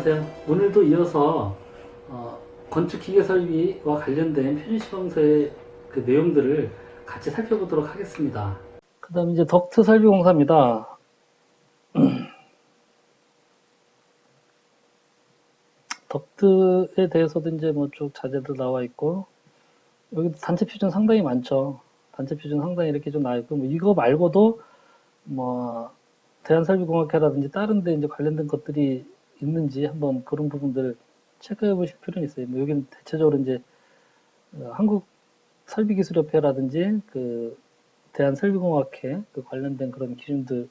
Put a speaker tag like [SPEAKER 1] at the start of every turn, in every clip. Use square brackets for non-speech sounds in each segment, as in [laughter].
[SPEAKER 1] 안녕하세요. 오늘도 이어서 어, 건축 기계 설비와 관련된 표준시범서의 그 내용들을 같이 살펴보도록 하겠습니다. 그 다음 이제 덕트 설비 공사입니다. [clears throat] 덕트에 대해서도 이제 뭐 쭉 자재들 나와 있고 여기 단체 표준 상당히 많죠. 단체 표준 상당히 이렇게 좀 나와 있고 뭐 이거 말고도 뭐 대한설비공학회라든지 다른 데 이제 관련된 것들이 있는지 한번 그런 부분들 체크해 보실 필요는 있어요. 뭐 여기는 대체적으로 이제 어, 한국 설비기술협회라든지 그 대한설비공학회 그 관련된 그런 기준들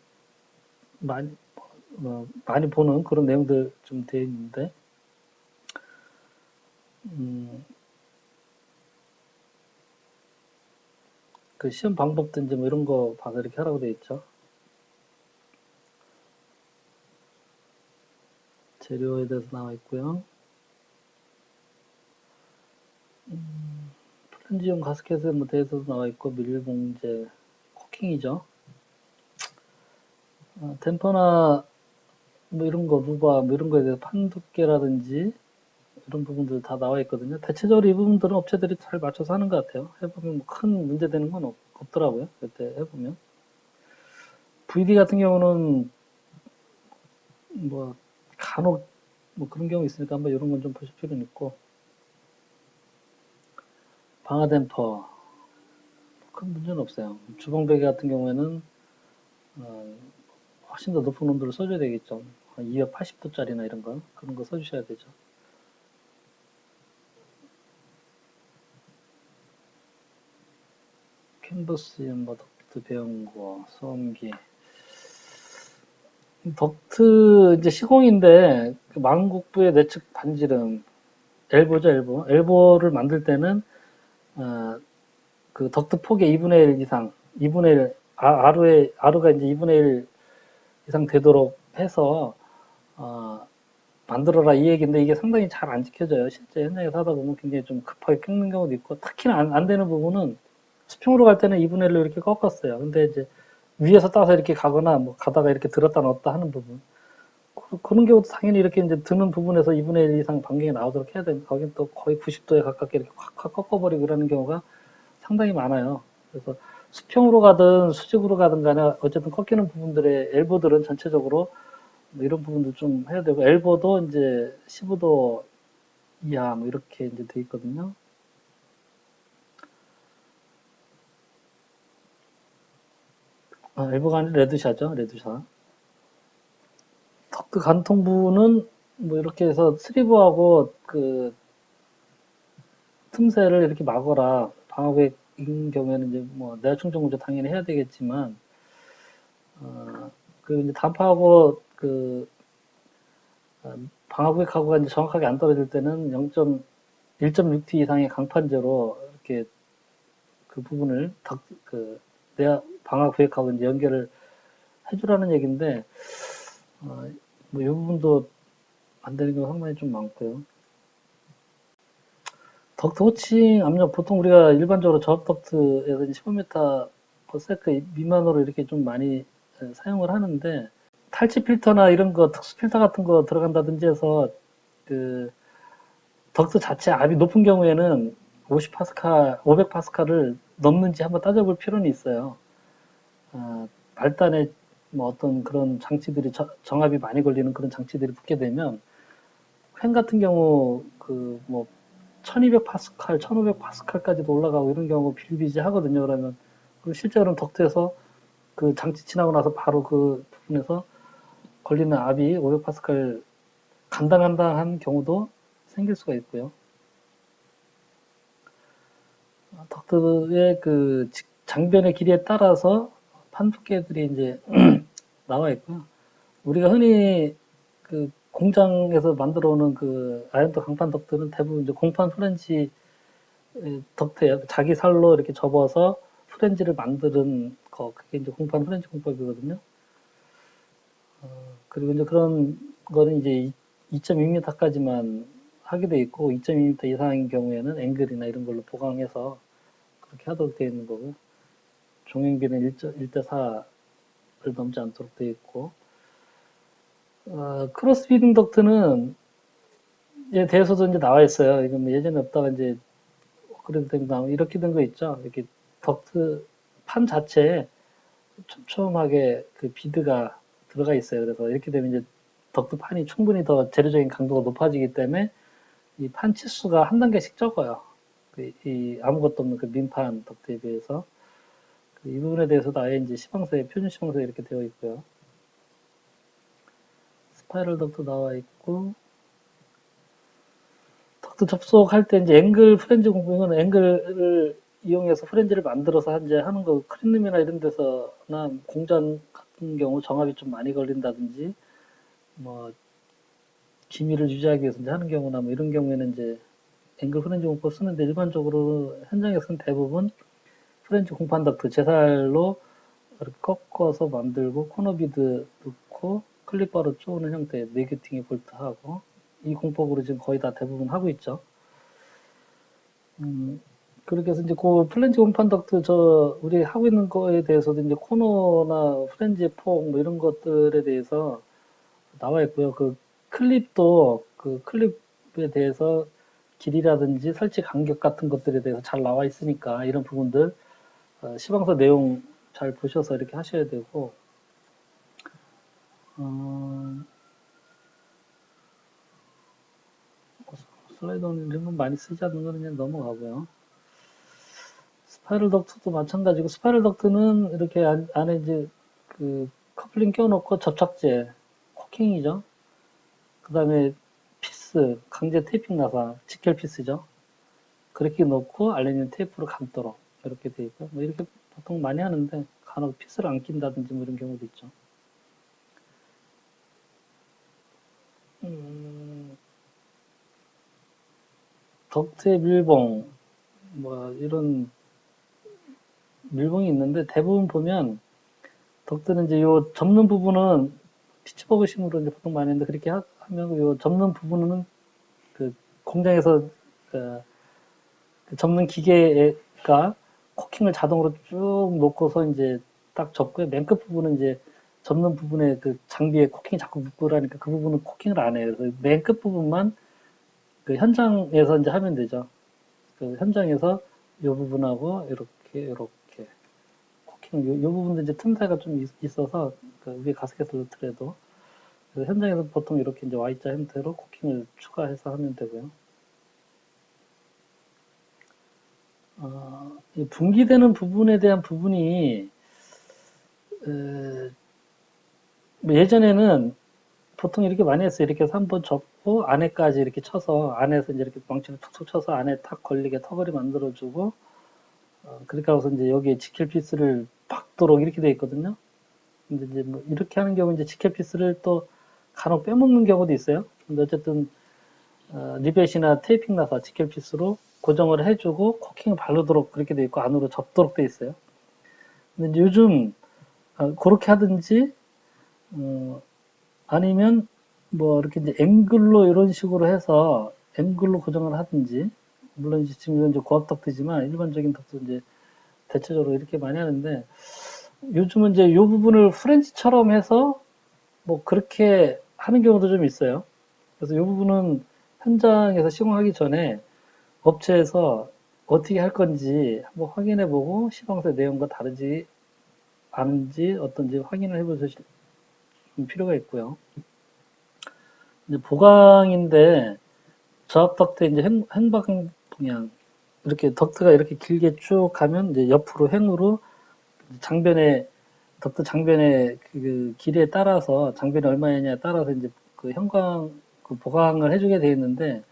[SPEAKER 1] 많이 어, 많이 보는 그런 내용들 좀 되어 있는데 음, 그 시험 이제 뭐 이런 거 봐서 이렇게 하라고 되어 있죠. 재료에 대해서 나와 있고요. 음, 플랜지용 가스켓에 뭐 대해서도 나와 있고 밀봉제, 코킹이죠. 어, 댐퍼나 뭐 이런 거, 루바 뭐 이런 거에 대해서 판 두께라든지 이런 부분들 다 나와 있거든요. 대체적으로 이 부분들은 업체들이 잘 맞춰서 하는 것 같아요. 해보면 뭐 큰 문제 되는 건 없, 없더라고요. 그때 해보면. VD 같은 경우는 뭐 간혹 뭐 그런 경우 있으니까 한번 이런 건 좀 보실 필요는 있고 방화 댐퍼 큰 문제는 없어요. 주방 베개 같은 경우에는 어, 훨씬 더 높은 온도를 써줘야 되겠죠. 한 280도짜리나 이런 거 그런 거 써주셔야 되죠. 캔버스, 뭐 덕트 배운 거, 소음기. 덕트 이제 시공인데 그 망국부의 내측 반지름 엘보죠 엘보. 엘보를 만들 때는 어, 그 덕트 폭의 2분의 1 이상, 2분의 1 아, 아루의 아루가 이제 2분의 1 이상 되도록 해서 어, 만들어라 이 얘기인데 이게 상당히 잘 안 지켜져요. 실제 현장에서 하다 보면 굉장히 좀 급하게 꺾는 경우도 있고 특히나 안, 안 되는 부분은 수평으로 갈 때는 2분의 1로 이렇게 꺾었어요. 근데 이제 위에서 따서 이렇게 가거나 뭐 가다가 이렇게 들었다 넣었다 하는 부분 그- 그런 경우도 당연히 이렇게 이제 드는 부분에서 2분의 1 이상 반경이 나오도록 해야 되는데 거긴 또 거의 90도에 가깝게 이렇게 확확 꺾어버리고 그러는 경우가 상당히 많아요. 그래서 수평으로 가든 수직으로 가든 간에 어쨌든 꺾이는 부분들의 엘보들은 전체적으로 뭐 이런 부분도 좀 해야 되고 엘보도 이제 15도 이하 뭐 이렇게 이제 돼 있거든요. 아, 엘보가 아니라 레드샤죠, 레드샤. 덕트 간통부는 뭐 이렇게 해서 스리브하고 그 틈새를 이렇게 막어라. 방어객인 경우에는 이제 뭐 내충전 구조 당연히 해야 되겠지만, 어, 그 이제 단파하고 그 어, 방어객하고가 이제 정확하게 안 떨어질 때는 0.1.6T 이상의 강판제로 이렇게 그 부분을 덕, 그 내야 방어구획하고 이제 연결을 해주라는 얘기인데, 어, 뭐, 이 부분도 안 되는 경우가 상당히 좀 많고요. 덕트 호칭 압력, 보통 우리가 일반적으로 저압 덕트에서 15m per sec 미만으로 이렇게 좀 많이 에, 사용을 하는데, 탈취 필터나 이런 거, 특수 필터 같은 거 들어간다든지 해서, 그, 덕트 자체 압이 높은 경우에는 50 파스칼, 500 파스칼을 넘는지 한번 따져볼 필요는 있어요. 어, 말단에 뭐 어떤 그런 장치들이 저- 정압이 많이 걸리는 그런 장치들이 붙게 되면 팬 같은 경우 그 뭐 1200 파스칼, 1500 파스칼까지도 올라가고 이런 경우 비일비재 하거든요. 그러면 그 실제로는 덕트에서 그 장치 지나고 나서 바로 그 부분에서 걸리는 압이 500 파스칼 간당간당한 경우도 생길 수가 있고요. 덕트의 그 직- 장변의 길이에 따라서 판 두께들이 이제 [clears throat] 나와 있고요. 우리가 흔히 그 공장에서 만들어 오는 그 아연도 강판 덕트는 대부분 이제 공판 프렌치 에, 덕트예요. 자기 살로 이렇게 접어서 프렌치를 만드는 거 그게 이제 공판 프렌치 공법이거든요. 어, 그리고 이제 그런 거는 이제 2.2m까지만 하게 돼 있고 2.2m 이상인 경우에는 앵글이나 이런 걸로 보강해서 그렇게 하도록 되어 있는 거고 종횡비는 1대 4를 넘지 않도록 되어 있고 어, 크로스 피딩 덕트는 에 대해서도 이제 나와 있어요. 이건 뭐 예전에 없다가 이제 그래도 된다. 이렇게 된 거 있죠. 이렇게 덕트 판 자체에 촘촘하게 그 비드가 들어가 있어요. 그래서 이렇게 되면 이제 덕트 판이 충분히 더 재료적인 강도가 높아지기 때문에 이 판 치수가 한 단계씩 적어요. 그, 이 아무것도 없는 그 민판 덕트에 비해서 그 이 부분에 대해서도 아예 이제 시방서에 표준 시방서에 이렇게 되어 있고요. 스파이럴 덕트 나와 있고 덕트 접속할 때 이제 앵글 프렌즈 공부는 앵글을 이용해서 프렌즈를 만들어서 이제 하는 거 크린룸이나 이런 데서나 공전 같은 경우 정합이 좀 많이 걸린다든지 뭐 기밀을 유지하기 위해서 이제 하는 경우나 뭐 이런 경우에는 이제 앵글 프렌즈 공법 쓰는데 일반적으로 현장에서는 대부분 프렌즈 공판 덕트 제살로 이렇게 꺾어서 만들고 코너 비드 넣고 클립바로 쪼는 형태의 네게팅이 볼트하고 이 공법으로 지금 거의 다 대부분 하고 있죠. 음, 그렇게 해서 이제 그 플랜지 공판 덕트 저 우리 하고 있는 거에 대해서도 이제 코너나 플랜지 폭 뭐 이런 것들에 대해서 나와 있고요. 그 클립도 그 클립에 대해서 길이라든지 설치 간격 같은 것들에 대해서 잘 나와 있으니까 이런 부분들 어, 시방서 내용 잘 보셔서 이렇게 하셔야 되고 어, 슬라이더는 이런 건 많이 쓰지 않는 거는 그냥 넘어가고요. 스파이럴 덕트도 마찬가지고 스파이럴 덕트는 이렇게 안, 안에 이제 그 커플링 껴놓고 접착제 코킹이죠. 그 다음에 피스 강제 테이핑 나사 직결 피스죠. 그렇게 놓고 알루미늄 테이프로 감도록 이렇게 돼 있고 뭐 이렇게 보통 많이 하는데 간혹 피스를 안 낀다든지 뭐 이런 경우도 있죠. 음, 덕트의 밀봉 뭐 이런 밀봉이 있는데 대부분 보면 덕트는 이제 요 접는 부분은 피치버그심으로 이제 보통 많이 했는데 그렇게 하, 면 요 접는 부분은 그 공장에서 그, 그 접는 기계가 코킹을 자동으로 쭉 놓고서 이제 딱 접고요. 맨 끝 부분은 이제 접는 부분에 그 장비에 코킹이 자꾸 그러니까 그 부분은 코킹을 안 해요. 그래서 맨 끝 부분만 그 현장에서 이제 하면 되죠. 그 현장에서 이 부분하고 이렇게 이렇게 코킹 요, 요 부분도 이제 틈새가 좀 있, 있어서 그 위에 가스켓을 넣더라도 현장에서 보통 이렇게 이제 Y자 형태로 코킹을 추가해서 하면 되고요. 어, 이 분기되는 부분에 대한 부분이 에, 뭐 예전에는 보통 이렇게 많이 했어요. 이렇게 해서 한번 접고 안에까지 이렇게 쳐서 안에서 이제 이렇게 망치를 툭툭 쳐서 안에 탁 걸리게 터걸이 만들어주고 어, 그렇게 하고서 이제 여기에 지킬 피스를 박도록 이렇게 돼 있거든요. 근데 이제 뭐 이렇게 하는 경우 이제 지킬 피스를 또 간혹 빼먹는 경우도 있어요. 근데 어쨌든 어, 리벳이나 테이핑 나사 지킬 피스로 고정을 해주고 코킹을 바르도록 그렇게 돼 있고 안으로 접도록 돼 있어요. 근데 요즘 어, 그렇게 하든지 어, 아니면 뭐 이렇게 이제 앵글로 이런 식으로 해서 앵글로 고정을 하든지 물론 이제 지금 이건 이제 고압 덕트지만 일반적인 덕트 이제 대체적으로 이렇게 많이 하는데 요즘은 이제 이 부분을 프렌치처럼 해서 뭐 그렇게 하는 경우도 좀 있어요. 그래서 이 부분은 현장에서 시공하기 전에 업체에서 어떻게 할 건지 한번 확인해 보고 시방서 내용과 다르지 않은지 어떤지 확인을 해 보실 필요가 있고요. 이제 보강인데 저압 덕트 이제 행, 행방 방향 이렇게 덕트가 이렇게 길게 쭉 가면 이제 옆으로 횡으로 장변에 덕트 장변의 그 길이에 따라서 장변이 얼마냐에 따라서 이제 그 형광 그 보강을 해주게 되어 있는데 아,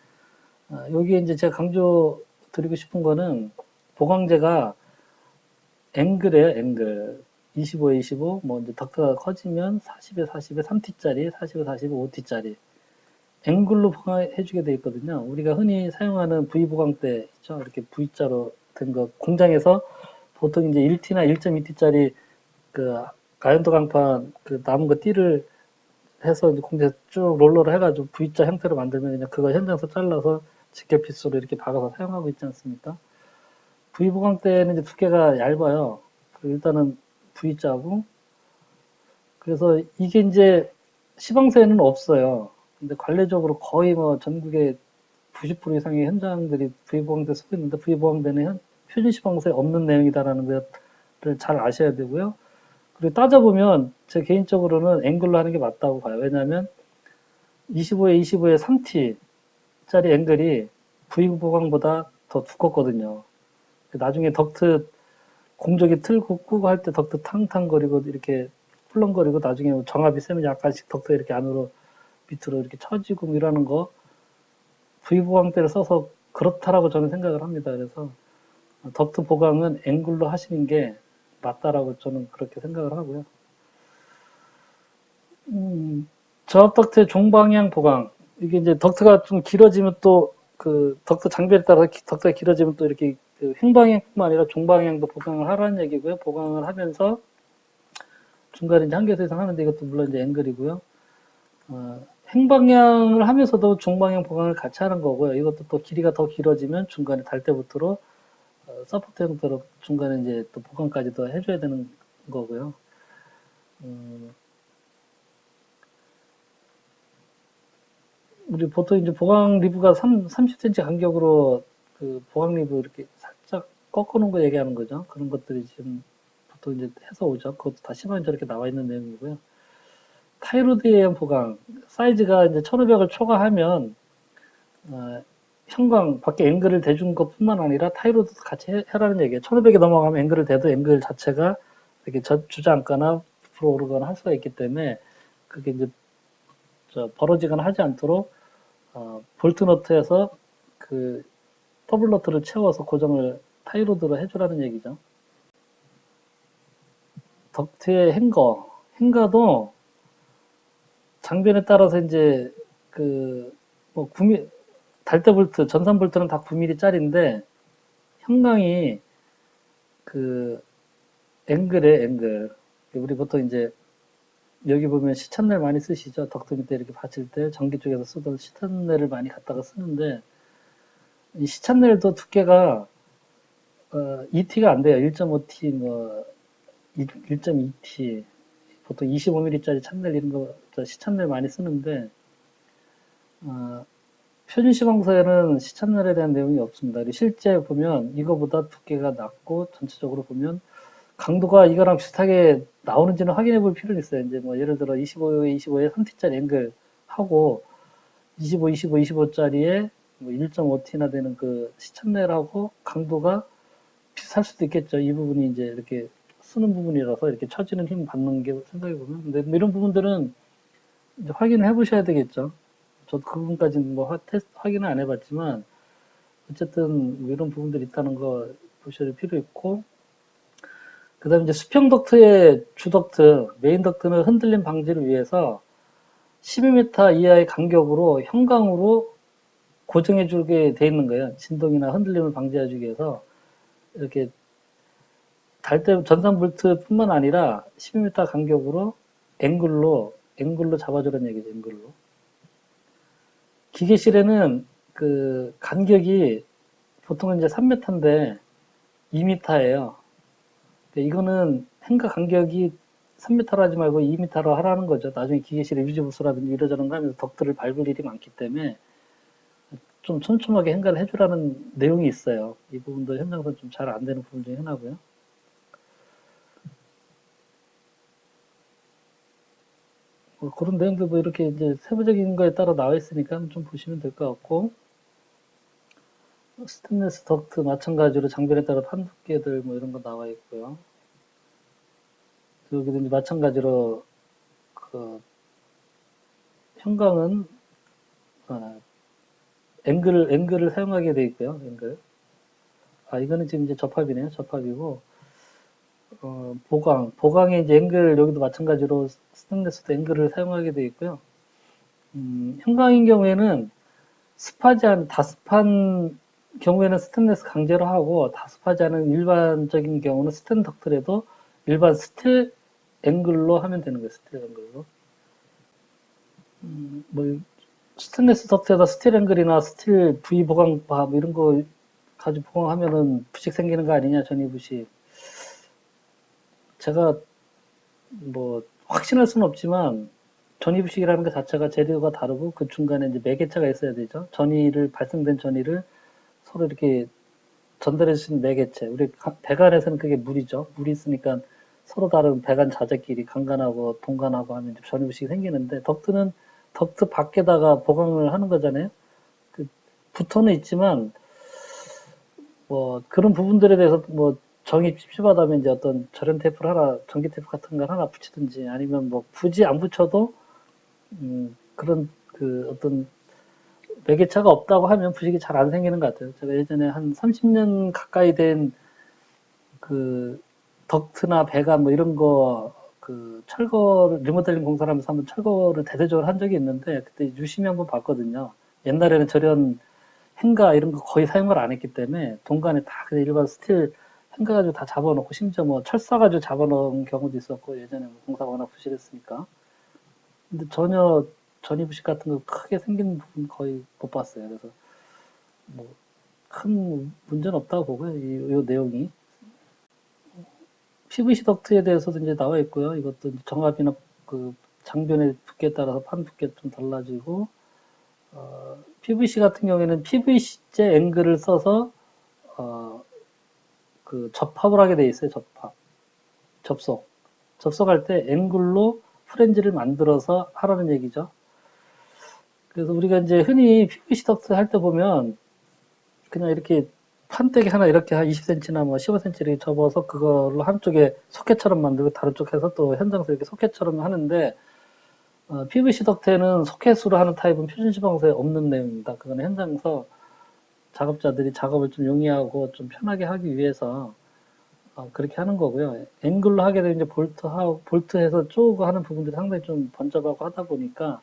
[SPEAKER 1] 여기에 이제 제가 강조 드리고 싶은 거는 보강제가 앵글이에요, 앵글. 25에 25, 뭐 이제 덕트가 커지면 40에 40에 3T짜리, 40에 40에 5T짜리. 앵글로 보강해주게 되어 있거든요. 우리가 흔히 사용하는 V 보강대 있죠. 이렇게 V자로 된 거. 공장에서 보통 이제 1T나 1.2T짜리 그 가연도 강판 그 남은 거 띠를 해서 공장에서 쭉 롤러를 해가지고 V자 형태로 만들면 그냥 그거 현장에서 잘라서 직결 피스로 이렇게 박아서 사용하고 있지 않습니까? V 보강 때는 이제 두께가 얇아요. 그 일단은 V자고 그래서 이게 이제 시방세는 없어요. 근데 관례적으로 거의 뭐 전국의 90% 이상의 현장들이 V보강대 쓰고 있는데 V보강대는 현- 표준 시방세 없는 내용이다라는 것을 잘 아셔야 되고요. 그리고 따져보면 제 개인적으로는 앵글로 하는 게 맞다고 봐요. 왜냐하면 25에 25에 3T 짜리 앵글이 V보강보다 더 두껍거든요. 나중에 덕트 공적이 틀고 끄고 할 때 덕트 탕탕거리고 이렇게 훌렁거리고 나중에 뭐 정압이 세면 약간씩 덕트 이렇게 안으로 밑으로 이렇게 처지고 뭐 이러는 거 V보강대를 써서 그렇다라고 저는 생각을 합니다. 그래서 덕트 보강은 앵글로 하시는 게 맞다라고 저는 그렇게 생각을 하고요. 음, 저압 덕트의 종방향 보강 이게 이제 덕트가 좀 길어지면 또 그 덕트 장비에 따라 기- 덕트가 길어지면 또 이렇게 그 횡방향뿐만 아니라 종방향도 보강을 하라는 얘기고요. 보강을 하면서 중간에 이제 한 개서 이상 하는데 이것도 물론 이제 앵글이고요. 어, 행방향을 하면서도 중방향 보강을 같이 하는 거고요. 이것도 또 길이가 더 길어지면 중간에 달 때부터로 어, 서포트 형태로 중간에 이제 또 보강까지 더 해줘야 되는 거고요. 음, 우리 보통 이제 보강 리브가 3, 30cm 간격으로 그 보강 리브 이렇게 살짝 꺾어 놓은 거 얘기하는 거죠. 그런 것들이 지금 보통 이제 해서 오죠. 그것도 다 시간이 저렇게 나와 있는 내용이고요. 타이로드의 보강 사이즈가 이제 1500을 초과하면 어, 형광 밖에 앵글을 대준 것뿐만 아니라 타이로드도 같이 해, 라는 얘기예요. 1500이 넘어가면 앵글을 대도 앵글 자체가 이렇게 저- 주저앉거나 부풀어 오르거나 할 수가 있기 때문에 그게 이제 저 벌어지거나 하지 않도록 어, 볼트 너트에서 그 더블 너트를 채워서 고정을 타이로드로 해주라는 얘기죠. 덕트의 행거, 행거도 장변에 따라서 이제 그뭐 9mm 달대 볼트, 전산 볼트는 다 9mm짜리인데 형광이 그 앵글에 앵글. 우리 보통 이제 여기 보면 시찬넬 많이 쓰시죠. 덕트 밑에 이렇게 받칠 때 전기 쪽에서 쓰던 시찬넬을 많이 갖다가 쓰는데 이 시찬넬도 두께가 어, 2T가 안 돼요. 1.5T, 뭐 1.2T, 보통 25mm짜리 찬넬 이런 거저 시찬넬 많이 쓰는데 어, 표준 시방서에는 시찬넬에 대한 내용이 없습니다. 실제 보면 이거보다 두께가 낮고 전체적으로 보면 강도가 이거랑 비슷하게 나오는지는 확인해 볼 필요는 있어요. 이제 뭐 예를 들어 25에 25에 3T짜리 앵글 하고 25, 25, 25짜리에 뭐 1.5T나 되는 그 시찬넬하고 강도가 비슷할 수도 있겠죠. 이 부분이 이제 이렇게 쓰는 부분이라서 이렇게 처지는 힘 받는 게 생각해 보면. 근데 뭐 이런 부분들은 이제 확인을 해 보셔야 되겠죠. 저도 그 부분까지는 뭐 화- 테스트 확인을 안 해봤지만 어쨌든 뭐 이런 부분들이 있다는 거 보셔야 될 필요 있고 그 다음에 이제 수평 덕트의 주덕트, 메인 덕트는 흔들림 방지를 위해서 12m 이하의 간격으로 형광으로 고정해 주게 돼 있는 거예요. 진동이나 흔들림을 방지해 주기 위해서 이렇게 달대 전산 볼트뿐만 아니라 12m 간격으로 앵글로 앵글로 잡아주는 얘기죠. 앵글로. 기계실에는 그 간격이 보통은 이제 3m인데 2m예요. 이거는 행가 간격이 3m로 하지 말고 2m로 하라는 거죠. 나중에 기계실에 유지 부수라든지 이러저런 거 하면서 덕트를 밟을 일이 많기 때문에 좀 촘촘하게 행가를 해주라는 내용이 있어요. 이 부분도 현장에서 좀 잘 안 되는 부분 중에 하나고요. 뭐 그런 내용들 뭐 이렇게 이제 세부적인 거에 따라 나와 있으니까 좀 보시면 될 것 같고 스테인리스 덕트 마찬가지로 장비에 따라 판두께들 뭐 이런 거 나와 있고요. 여기도 이제 마찬가지로 그 형광은 어, 앵글을 앵글을 사용하게 돼 있고요. 앵글. 아 이거는 지금 이제 접합이네요. 접합이고 어, 보강 보강에 이제 앵글 여기도 마찬가지로 스테인리스도 앵글을 사용하게 돼 있고요. 음, 형광인 경우에는 습하지 않은 다습한 경우에는 스테인리스 강제로 하고 다습하지 않은 일반적인 경우는 스텐 덕트라도 일반 스틸 앵글로 하면 되는 거예요. 스틸 앵글로. 음, 뭐 스테인리스 덕트에다 스틸 앵글이나 스틸 보강바 뭐 이런 거 가지고 보강하면은 부식 생기는 거 아니냐 전이 부식. 제가 뭐 확신할 수는 없지만 전이부식이라는 것 자체가 재료가 다르고 그 중간에 이제 매개체가 있어야 되죠. 전이를 발생된 전이를 서로 이렇게 전달해 주신 매개체. 우리 가- 배관에서는 그게 물이죠. 물이 있으니까 서로 다른 배관 자재끼리 강간하고 동간하고 하면 전이부식이 생기는데 덕트는 덕트 밖에다가 보강을 하는 거잖아요. 그 붙어는 있지만 뭐 그런 부분들에 대해서 뭐 정이 찝찝하다면 이제 어떤 절연 테이프를 하나 전기 테이프 같은 걸 하나 붙이든지 아니면 뭐 굳이 안 붙여도 음 그런 그 어떤 매개차가 없다고 하면 부식이 잘 안 생기는 것 같아요. 제가 예전에 한 30년 가까이 된 그 덕트나 배관 뭐 이런 거 그 철거를 리모델링 공사를 하면서 한번 철거를 대대적으로 한 적이 있는데 그때 유심히 한번 봤거든요. 옛날에는 절연 행가 이런 거 거의 사용을 안 했기 때문에 동간에 다 그냥 일반 스틸 행가 가지고 다 잡아놓고 심지어 뭐 철사 가지고 잡아놓은 경우도 있었고 예전에 뭐 공사가 워낙 부실했으니까 근데 전혀 전이부식 같은 거 크게 생긴 부분 거의 못 봤어요. 그래서 뭐 큰 문제는 없다고 보고요. 이, 이 내용이 PVC 덕트에 대해서도 이제 나와 있고요. 이것도 이제 정압이나 그 장변의 두께에 따라서 판 두께 좀 달라지고 어, PVC 같은 경우에는 PVC제 앵글을 써서 어, 그 접합을 하게 돼 있어요. 접합, 접속, 접속할 때 앵글로 프렌즈를 만들어서 하라는 얘기죠. 그래서 우리가 이제 흔히 PVC 덕트 할때 보면 그냥 이렇게 판때기 하나 이렇게 한 20cm나 뭐 15cm 이렇게 접어서 그걸로 한쪽에 소켓처럼 만들고 다른 쪽에서 또 현장에서 이렇게 소켓처럼 하는데 어, PVC 덕트에는 소켓으로 하는 타입은 표준 시방서에 없는 내용입니다. 그건 현장에서 작업자들이 작업을 좀 용이하고 좀 편하게 하기 위해서 어, 그렇게 하는 거고요. 앵글로 하게 되면 이제 볼트하고 볼트해서 쪼고 하는 부분들이 상당히 좀 번잡하고 하다 보니까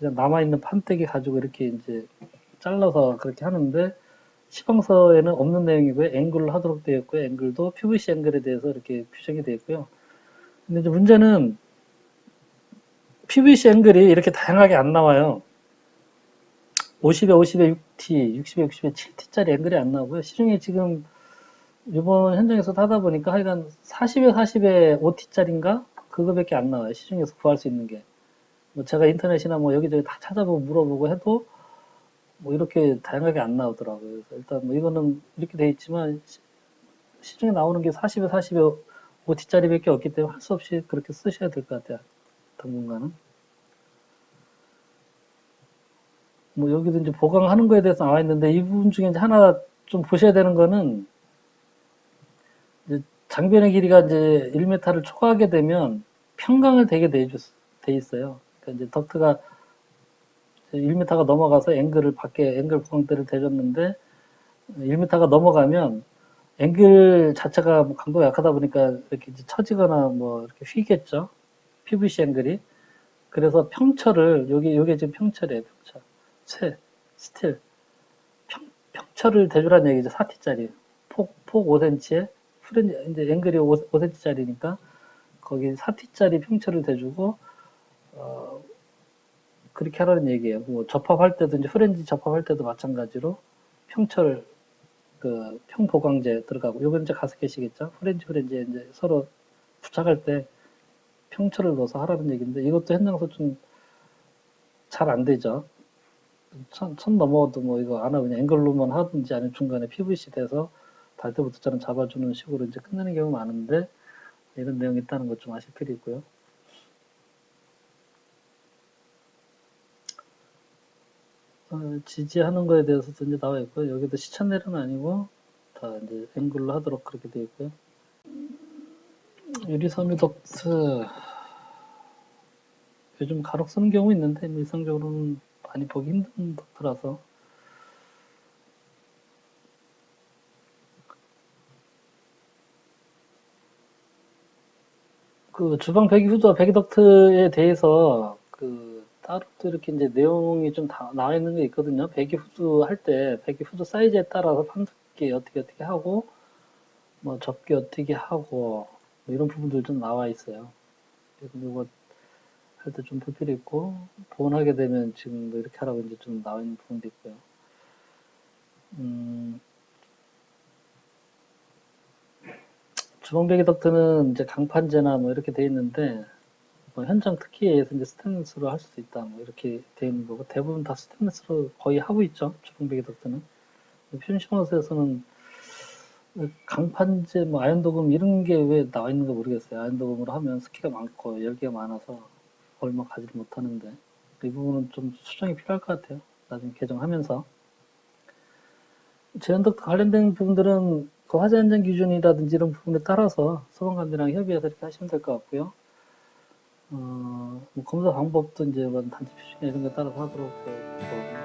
[SPEAKER 1] 그냥 남아있는 판때기 가지고 이렇게 이제 잘라서 그렇게 하는데 시방서에는 없는 내용이고요. 앵글로 하도록 되어 있고요. 앵글도 PVC 앵글에 대해서 이렇게 규정이 되어 있고요. 근데 이제 문제는 PVC 앵글이 이렇게 다양하게 안 나와요. 50에 50에 6T, 60에 60에 7T짜리 앵글이 안 나오고요. 시중에 지금 이번 현장에서 하다 보니까 하여간 40에 40에 5T짜리인가? 그거밖에 안 나와요. 시중에서 구할 수 있는 게. 뭐 제가 인터넷이나 뭐 여기저기 다 찾아보고 물어보고 해도 뭐 이렇게 다양하게 안 나오더라고요. 그래서 일단 뭐 이거는 이렇게 돼 있지만 시- 시중에 나오는 게 40에 40에 5T짜리밖에 없기 때문에 할 수 없이 그렇게 쓰셔야 될 것 같아요. 당분간은. 뭐 여기도 이제 보강하는 거에 대해서 나와 있는데 이 부분 중에 이제 하나 좀 보셔야 되는 거는 이제 장변의 길이가 이제 1m를 초과하게 되면 평강을 되게 돼 있어요. 그러니까 이제 덕트가 1m가 넘어가서 앵글을 밖에 앵글 보강대를 대줬는데 1m가 넘어가면 앵글 자체가 뭐 강도가 약하다 보니까 이렇게 처지거나 뭐 이렇게 휘겠죠. PVC 앵글이. 그래서 평철을 여기 여기 지금 평철이에요. 평철. 쇠, 스틸. 평, 평철을 대주란 얘기죠. 4T짜리. 폭, 폭 5cm에 프렌즈 이제 앵글이 5, 5cm짜리니까 거기 4T짜리 평철을 대주고 어, 그렇게 하라는 얘기예요. 뭐 접합할 때도 이제 프렌즈 접합할 때도 마찬가지로 평철 그 평보강제 들어가고 요건 이제 가스켓이겠죠. 프렌즈 프렌즈에 이제 서로 부착할 때 평철을 넣어서 하라는 얘기인데 이것도 현장에서 좀 잘 안 되죠. 천, 천 넘어도 뭐 이거 안 하고 그냥 앵글로만 하든지 아니면 중간에 PVC 돼서 달대부터처럼 잡아주는 식으로 이제 끝내는 경우 많은데 이런 내용이 있다는 것 좀 아실 필요 있고요. 지지하는 거에 대해서도 이제 나와 있고요. 여기도 시찬넬은 아니고 다 이제 앵글로 하도록 그렇게 되어 있고요. 유리섬유 덕트 요즘 간혹 쓰는 경우 있는데 뭐 일상적으로는 많이 보기 힘든 덕트라서 그 주방 배기 후드와 배기 덕트에 대해서 그 따로 또 이렇게 이제 내용이 좀 다 나와 있는 게 있거든요. 배기 후드 할 때 배기 후드 사이즈에 따라서 판두께 어떻게 어떻게 하고 뭐 접기 어떻게 하고 뭐 이런 부분들 좀 나와 있어요. 이거 할 때좀 불필요 있고 보온하게 되면 지금 뭐 이렇게 하라고 이제 좀 나와 있는 부분도 있고요. 음, 주방배기 덕트는 이제 강판재나 뭐 이렇게 돼 있는데 뭐 현장 특기에 의해서 이제 스테인리스로 할 수도 있다. 뭐 이렇게 되어 있는 거고 대부분 다 스테인리스로 거의 하고 있죠. 주방배기 덕트는. 퓨니시마우스에서는 강판제, 뭐 아연도금 이런 게 왜 나와 있는 가 모르겠어요. 아연도금으로 하면 스키가 많고 열기가 많아서 얼마 가지를 못하는데 이 부분은 좀 수정이 필요할 것 같아요. 나중에 개정하면서 제한덕 관련된 부분들은 그 화재 안전 기준이라든지 이런 부분에 따라서 소방관들이랑 협의해서 이렇게 하시면 될 것 같고요. 어, 뭐 검사 방법도 이제 뭐 단지 표시나 이런 거 따라서 하도록 그, 뭐